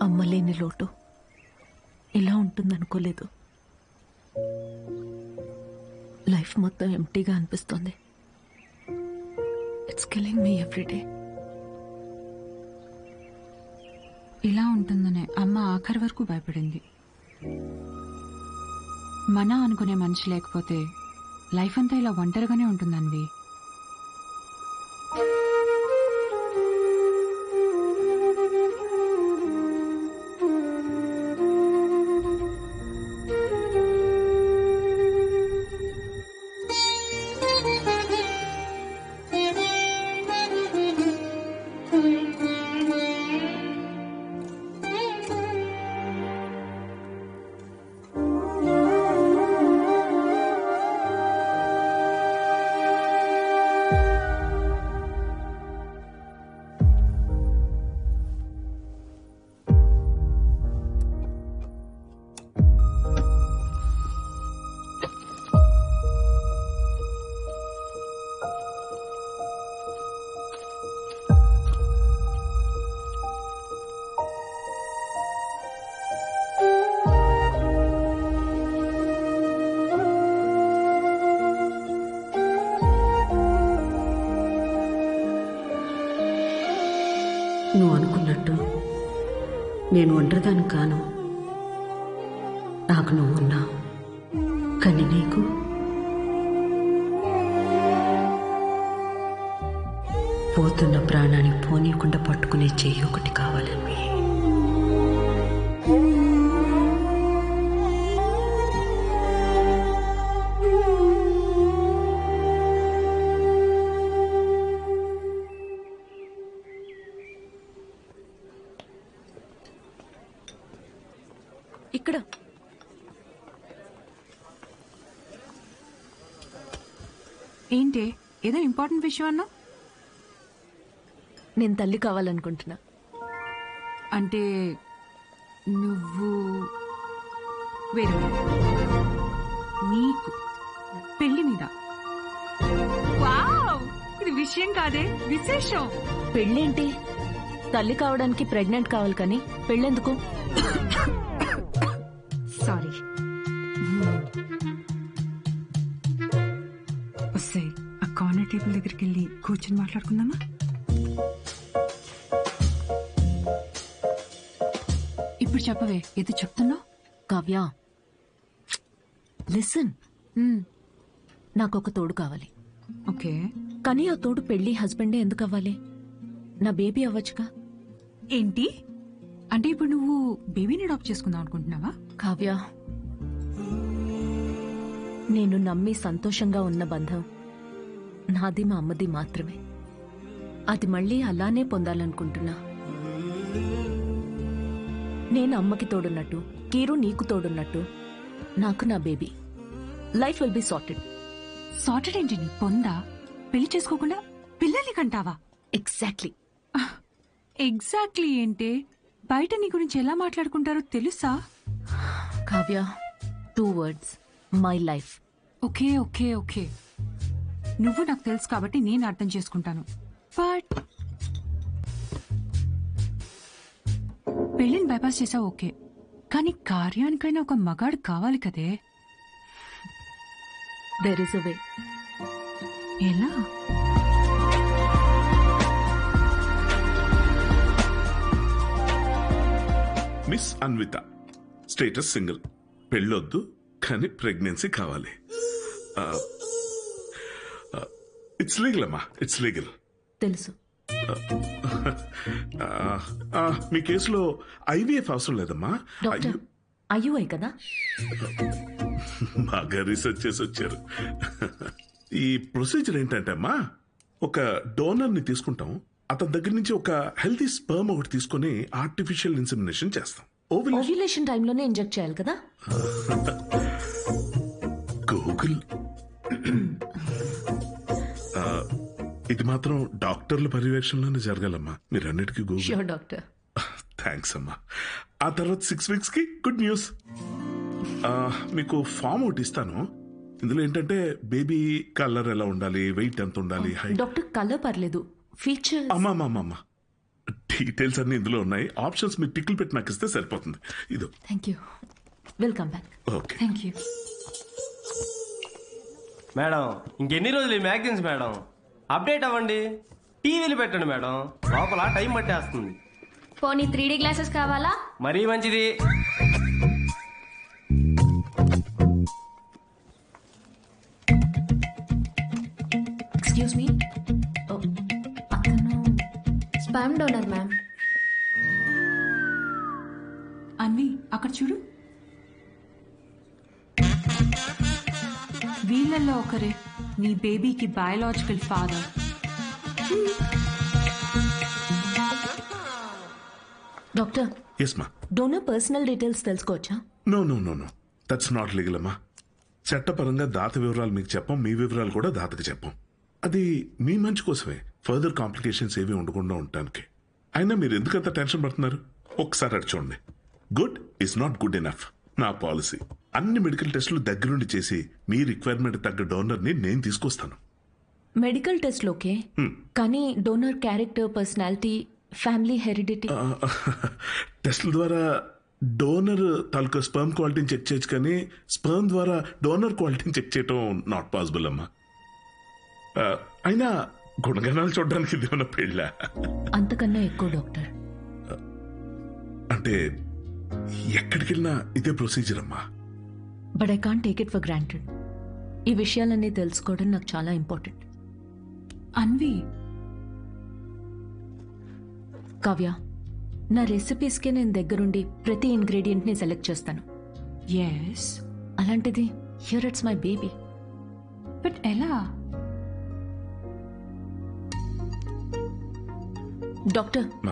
అమ్మలేని లోటు. ఇలా ఉంటుందనుకోలేదు. లైఫ్ మొత్తం ఎంటీగా అనిపిస్తుంది. ఇట్స్ కిలింగ్ మీ ఎవ్రీడే ఇలా ఉంటుందనే అమ్మ ఆఖరి వరకు భయపడింది. మన అనుకునే మనిషి లేకపోతే లైఫ్ అంతా ఇలా ఒంటరిగానే ఉంటుందన్వి. నేను ఒంటరిదాన్ని కాను. నాకు నువ్వు ఉన్నావు. కానీ నీకు? పోతున్న ప్రాణాన్ని పోనీయకుండా పట్టుకునే చెయ్యి ఒకటి కావాలని. ఏంటి? ఏదో ఇంపార్టెంట్ విషయం అన్నా నేను తల్లి కావాలనుకుంటున్నా. అంటే నువ్వు వేరే నీకు పెళ్ళి మీద. వావ్! ఇది విషయం కాదే విశేషం. పెళ్ళేంటి? తల్లి కావడానికి ప్రెగ్నెంట్ కావాలి కానీ పెళ్ళెందుకు? సారీ. టేబుల్ దగ్గరికి వెళ్ళి కూర్చొని మాట్లాడుకుందామా? ఇప్పుడు చెప్పవే ఏదో చెప్తున్నావు? కావ్య. లిసన్ నాకు ఒక తోడు కావాలి. ఓకే. కానీ ఆ తోడు పెళ్ళి హస్బెండే ఎందుకు అవ్వాలి నా బేబీ అవ్వచ్చుగా? ఏంటి? అంటే ఇప్పుడు నువ్వు బేబీని అడాప్ట్ చేసుకుందాం అనుకుంటున్నావా? కావ్య. నేను నమ్మి సంతోషంగా ఉన్న బంధం. నాది మా అమ్మది మాత్రమే. అది మళ్ళీ అలానే పొందాలనుకుంటున్నా. నేను అమ్మకి తోడున్నట్టు కీరు నీకు తోడున్నట్టు నాకు నా baby. Life will be sorted Saturday ఏంటి నీ పొందా? పెళ్ళి చేసుకోకుండా పిల్లల్ని కంటావా? ఎగ్జాక్ట్లీ ఎగ్జాక్ట్లీ ఏంటి? బయట నీ గురించి ఎలా మాట్లాడుకుంటారో తెలుసా? Kavya two words my life okay okay okay. నువ్వు నాకు తెలుసు కాబట్టి నేను అర్థం చేసుకుంటాను. బట్ పెళ్ళిని బైపాస్ చేసావు ఓకే. కానీ కార్యానికైనా ఒక మగాడు కావాలి కదే. దెర్ ఇస్ అ వే ఎలా? మిస్ అన్విత స్టేటస్ సింగిల్ పెళ్ళొద్దు కానీ ప్రెగ్నెన్సీ కావాలి. ఇట్స్ లీగల్ అమ్మా. ఇట్స్ లీగల్ తెలుసు. మీ కేసులో ఐవీఎఫ్ అవసరం లేదమ్మా. డాక్టర్ అయ్యుఐ కదా? బాగా రీసెర్చ్ చేసి వచ్చారు. ఈ ప్రొసీజర్ ఏంటంటే అమ్మా ఒక డోనర్ని తీసుకుంటాం. అతని దగ్గర నుంచి ఒక హెల్తీ స్పర్మ్ ఒకటి తీసుకొని ఆర్టిఫిషియల్ ఇన్సెమినేషన్ చేస్తాం. ఓవ్యులేషన్ టైంలోనే ఇంజెక్ట్ చేయాలి కదా? గూగుల్ ఇది మాత్రం డాక్టర్ల పర్యవేక్షణలోనే జరగాలమ్మా. మీరన్నిటికీ గూగుల్. ష్యూర్ డాక్టర్ థ్యాంక్స్ అమ్మా. ఆ తర్వాత సిక్స్ వీక్స్కి గుడ్ న్యూస్ మీకు ఫామ్ ఒకటి ఇస్తాను. ఇందులో ఏంటంటే బేబీ కలర్ ఎలా ఉండాలి వెయిట్ ఎంత ఉండాలి హైట్ డాక్టర్ కలర్ పర్లేదు. ఫీచర్ అమ్మా అమ్మా అమ్మా డీటెయిల్స్ అన్ని ఇందులో ఉన్నాయి. ఆప్షన్స్ మీరు టిక్లు పెట్టి నాకు ఇస్తే సరిపోతుంది. ఇదో. Thank you welcome back okay thank you madam ఇంకెన్ని రోజులు ఈ మ్యాగజైన్స్ మేడం అప్డేట్ అవ్వండి. టీవీలు పెట్టండి మేడం. లోపల టైం పట్టేస్తుంది. పోనీ త్రీ డీ గ్లాసెస్ కావాలా? మరీ మంచిది. ఎక్స్క్యూజ్ మీ అతను స్పామ్ డోనర్ మ్యామ్. అన్వి అక్కడ చూడు. వీళ్ళల్లో ఒకరే. నీ బేబీకి బయాలజికల్ ఫాదర్ డాక్టర్ ఎస్ మా డోనర్ పర్సనల్ డీటెయిల్స్ తెలుసుకోవచ్చా? No no no no that's not legal అమ్మా చట్టపరంగా దాత వివరాలు మీకు చెప్పం మీ వివరాలు కూడా దాతకి చెప్పం. అది మీ మంచి కోసమే. ఫర్దర్ కాంప్లికేషన్స్ ఏవి ఉండకుండా ఉండటానికి. అయినా మీరు ఎందుకంత టెన్షన్ పడుతున్నారు? ఒకసారి అటు చూడండి. Good is not good enough నా పాలసీ. అన్ని మెడికల్ టెస్టులు దగ్గరుండి చేసి మీ రిక్వైర్మెంట్ తగ్గ డోనర్ని నేను తీసుకొస్తాను. మెడికల్ టెస్ట్ ఓకే కానీ donor character personality family heredity. టెస్ట్ల ద్వారా డోనర్ తాలూకా స్పర్మ్ క్వాలిటీని చెక్ చేయొచ్చు కానీ స్పర్మ్ ద్వారా డోనర్ క్వాలిటీని చెక్ చేయటం నాట్ పాసిబుల్ అమ్మా. అయినా గుణగణాలు చూడడానికి ఇది ఉన్న పెళ్ళ? అంతకన్నా ఎక్కువ డాక్టర్. అంటే ఎక్కడికి వెళ్ళినా ఇదే ప్రొసీజర్ అమ్మా. But I can't take it for granted ఈ విషయాలన్నీ తెలుసుకోవడం నాకు చాలా ఇంపార్టెంట్ అన్వి. కావ్య నా రెసిపీస్కి నేను దగ్గరుండి ప్రతి ఇంగ్రీడియంట్ని సెలెక్ట్ చేస్తాను. ఎస్ అలాంటిది here it's my baby but ఎలా? డాక్టర్.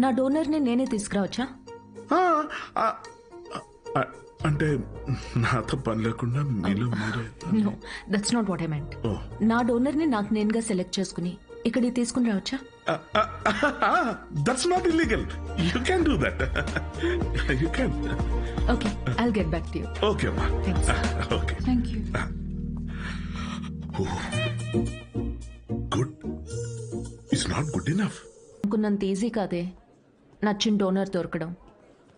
నా డోనర్ని నేనే తీసుకురావచ్చా? ఆ, ఆ, ఆ, అంటే నాతో పని లేకుండా మీలో మీరే no that's not what I meant నా డోనర్ని నాకు నేనుగా సెలెక్ట్ చేసుకుని ఇక్కడికి తీసుకుని రావచ్చా? That's not illegal you can do that you can okay I'll get back to you okay అమ్మా thanks okay thank you good it's not good enough అనుకున్నంత ఈజీ కాదే. నచ్చిన డోనర్ దొరకడం.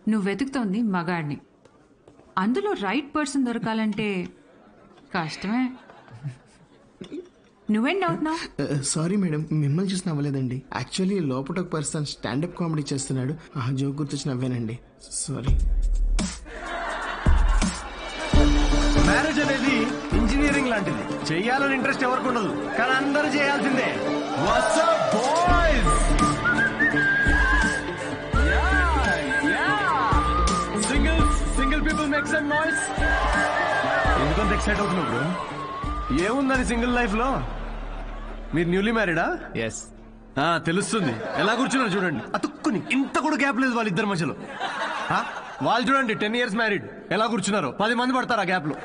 నువ్వు వెతుకుతోంది మగాడిని. అందులో రైట్ పర్సన్ దొరకాలంటే కష్టమే. నువ్వేం డౌట్ నా సారీ మేడం మిమ్మల్ని చూసి నవ్వలేదండి. యాక్చువల్లీ లోపల ఒక పర్సన్ స్టాండప్ కామెడీ చేస్తున్నాడు. ఆ జోక్ గుర్తొచ్చి నవ్వానండి. సారీ మ్యారేజ్ అనేది ఇంజనీరింగ్ లాంటిది. చెయ్యాలని ఇంట్రెస్ట్ ఎవరికి ఉండదు. కానీ అందరూ చేయాల్సిందే. బాయ్స్ సింగిల్ ఎందుకంత ఎక్సైట్ అవుతున్నావు బ్రో ఏముందని సింగిల్ లైఫ్లో? మీరు న్యూలీ మ్యారీడా ఎస్ తెలుస్తుంది. ఎలా కూర్చున్నారు చూడండి. అతుక్కుని ఇంత కూడా గ్యాప్ లేదు వాళ్ళిద్దరి మధ్యలో. వాళ్ళు చూడండి టెన్ ఇయర్స్ మ్యారీడ్ ఎలా కూర్చున్నారు? పది మంది పడతారు ఆ గ్యాప్లో.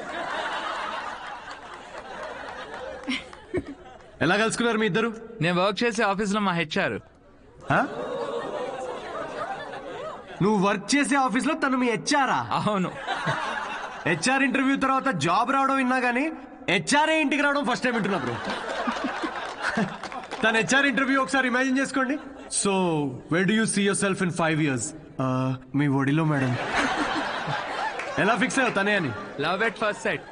ఎలా కలుసుకున్నారు మీ ఇద్దరు? నేను వర్క్ చేసే ఆఫీస్లో మా హెచ్ఆర్? నువ్వు వర్క్ చేసే ఆఫీస్లో తను మీ హెచ్ఆరా అవును. హెచ్ఆర్ ఇంటర్వ్యూ తర్వాత జాబ్ రావడం విన్నా గానీ హెచ్ఆర్ఏ ఇంటికి రావడం ఫస్ట్ టైం వింటున్నా బ్రో తన హెచ్ఆర్ ఇంటర్వ్యూ ఒకసారి ఇమాజిన్ చేసుకోండి. So where do you see yourself in five years మీ ఒడిలో మేడం ఎలా ఫిక్స్ అయ్యావు తనే అని? Love at first sight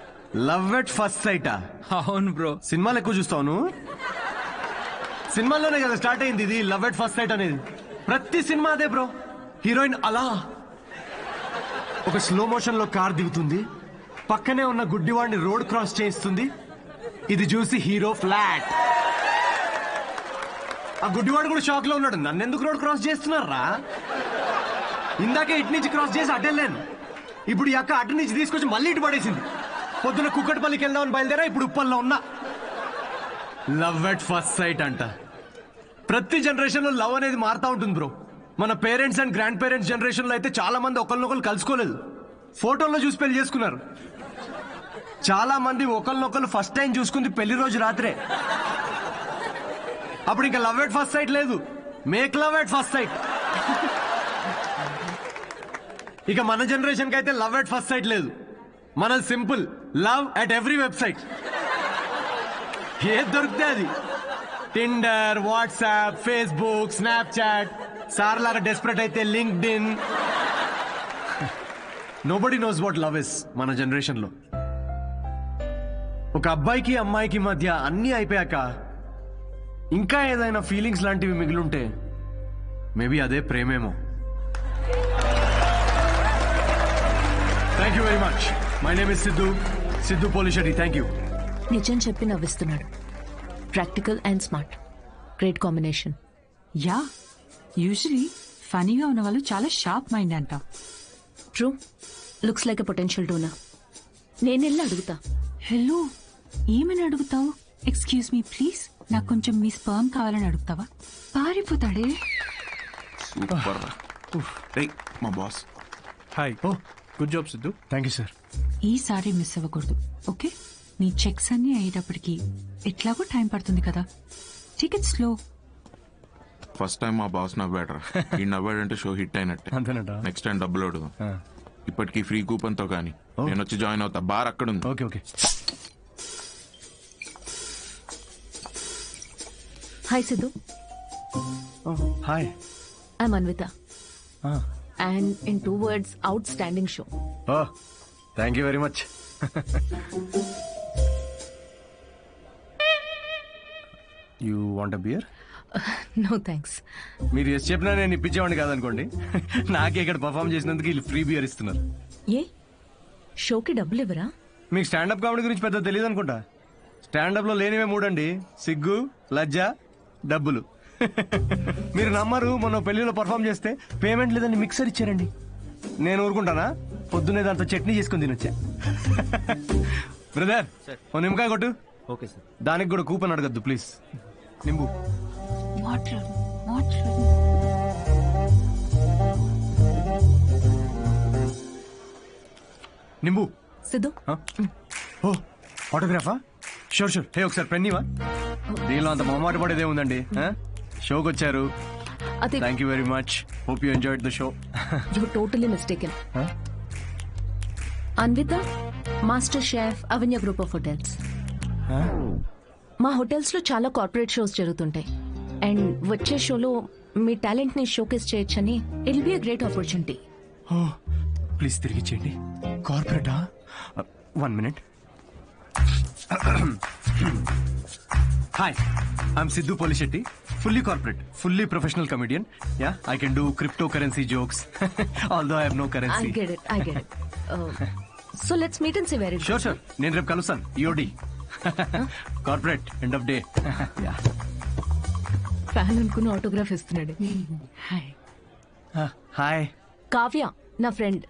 love at first సైటా అవును బ్రో సినిమాలు ఎక్కువ చూస్తాను సినిమాల్లోనే కదా స్టార్ట్ అయింది ఇది లవ్ ఎట్ ఫస్ట్ సైట్ అనేది. ప్రతి సినిమా అదే బ్రో హీరోయిన్ అలా. ఒక స్లో మోషన్లో కార్ దిగుతుంది. పక్కనే ఉన్న గుడ్డివాడిని రోడ్ క్రాస్ చేయిస్తుంది. ఇది చూసి హీరో ఫ్లాట్. ఆ గుడ్డివాడు కూడా షాక్లో ఉన్నాడు. నన్ను ఎందుకు రోడ్ క్రాస్ చేస్తున్నారా? ఇందాకే ఇటు నుంచి క్రాస్ చేసి అడ్డెళ్ళాను ఇప్పుడు ఈ అక్క అటు నుంచి తీసుకొచ్చి మళ్ళీ ఇటు పడేసింది. పొద్దున కుక్కటిపల్లికి వెళ్దామని బయలుదేరా ఇప్పుడు ఉప్పల్లో ఉన్నా. లవ్ ఎట్ ఫస్ట్ సైట్ అంట. ప్రతి జనరేషన్లో లవ్ అనేది మారుతా ఉంటుంది బ్రో మన పేరెంట్స్ అండ్ గ్రాండ్ పేరెంట్స్ జనరేషన్లో అయితే చాలా మంది ఒకరినొకరు కలుసుకోలేదు. ఫోటోల్లో చూసి పెళ్ళి చేసుకున్నారు. చాలా మంది ఒకరినొకరు ఫస్ట్ టైం చూసుకుంది పెళ్ళి రోజు రాత్రే. అప్పుడు ఇంకా లవ్ ఎట్ ఫస్ట్ సైట్ లేదు. Make love at first sight. ఇక మన జనరేషన్కి అయితే లవ్ ఎట్ ఫస్ట్ సైట్ లేదు. మన simple. Love at every website ఏది దొరికితే అది. Tinder WhatsApp Facebook Snapchat. Sir లాగా డెస్పరేట్ అయితే LinkedIn nobody knows what love is మన జనరేషన్లో. ఒక అబ్బాయికి అమ్మాయికి మధ్య అన్నీ అయిపోయాక ఇంకా ఏదైనా ఫీలింగ్స్ లాంటివి మిగిలుంటే మేబీ అదే ప్రేమేమో. Thank you very much my name is Siddhu Siddhu Polishetty thank you నిజం చెప్పి నవ్విస్తున్నాడు. Practical and smart great combination yeah usually ఫనీగా ఉన్న వాళ్ళు చాలా షార్ప్ మైండ్ అంట. True looks like a potential donor నేను వెళ్ళి అడుగుతా. హలో ఏమని అడుగుతావు? ఎక్స్క్యూజ్ మీ ప్లీజ్ నాకు కొంచెం మీ స్పర్మ్ కావాలని అడుగుతావా? పారిపోతాడే. సూపర్ మా boss hi oh good job Siddhu thank you sir ఈసారి మిస్ అవ్వకూడదు ఓకే నీ చెక్స్ అన్ని అయ్యేటప్పటికి ఎట్లాగో టైం పడుతుంది కదా? టికెట్ స్లో ఫస్ట్ టైం మా బాస్ నవ్వాడరా. ఈ నవ్వాడంటే షో హిట్ అయినట్టే. అంతేనట. నెక్స్ట్ టైం డబ్బులు అడుగు ఇప్పటికి ఫ్రీ కూపన్తో కానీ. నేను వచ్చి జాయిన్ అవుతా. బార్ అక్కడ ఉంది okay. Okay hi Siddhu hi I'm Anvitha and in two words outstanding show thank you very much you want beer no thanks మీరు ఎస్ చెప్పినా నేను ఇప్పించేవాడిని కాదనుకోండి. నాకే ఇక్కడ పర్ఫామ్ చేసినందుకు వీళ్ళు ఫ్రీ బియర్ ఇస్తున్నారు. ఏ? షోకి డబ్బులు ఇవ్వరా? మీకు స్టాండప్ కామెడీ గురించి పెద్ద తెలియదు అనుకుంటా. స్టాండప్లో లేనివే మూడండి. సిగ్గు లజ్జ డబ్బులు. మీరు నమ్మరు మొన్న పెళ్ళిలో పర్ఫామ్ చేస్తే పేమెంట్ లేదని మిక్సర్ ఇచ్చారండి. నేను ఊరుకుంటానా? పొద్దున్నే దాంతో చట్నీ చేసుకుని తినొచ్చా? బ్రదర్ ఓ నిమ్మకాయ కొట్టు. ఓకే సార్ దానికి కూడా కూపన్ అడగద్దు ప్లీజ్ నింబు. మాట్లాడు మాట్లాడు నింబు. సిద్ధు? ఓ ఆటోగ్రాఫా షూర్ షూర్ హే ఒకసారి పెన్నీవా దీనిలో అంత మొహమాట పడేదే ఉందండి. షోకి వచ్చారు. Thank you very much hope you enjoyed the show you totally mistaken Anvitha master chef Avanya group of hotels. మా హోటల్స్లో చాలా కార్పొరేట్ షోస్ జరుగుతుంటాయి. అండ్ వచ్చే షోలో మీ టాలెంట్ని షోకేస్ చేయొచ్చని it'll be great opportunity please తిరిగి చేయండి. కార్పొరేటా one minute hi I'm Siddhu Polishetty fully corporate fully professional comedian yeah I can do crypto currency jokes although I have no I currency get it I get it so let's meet and see very sure sure నేను రేపు కలుస్తాను. EOD corporate end of day fan అనుకుని autograph ఇస్తున్నాడు. Hi hi Kavya నా friend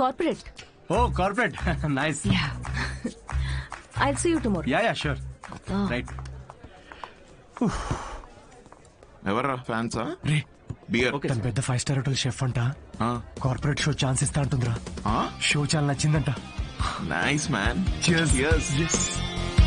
corporate oh corporate nice yeah I see you tomorrow yeah yeah sure right ఎవర్రా ఫ్యాన్సా? రే. Beer తన పెద్ద ఫైవ్ స్టార్ హోటల్ షెఫ్ అంట. కార్పొరేట్ షో ఛాన్స్ ఇస్తా అంటుందిరా షో చాలా నచ్చిందంట. Nice man Cheers. Yes.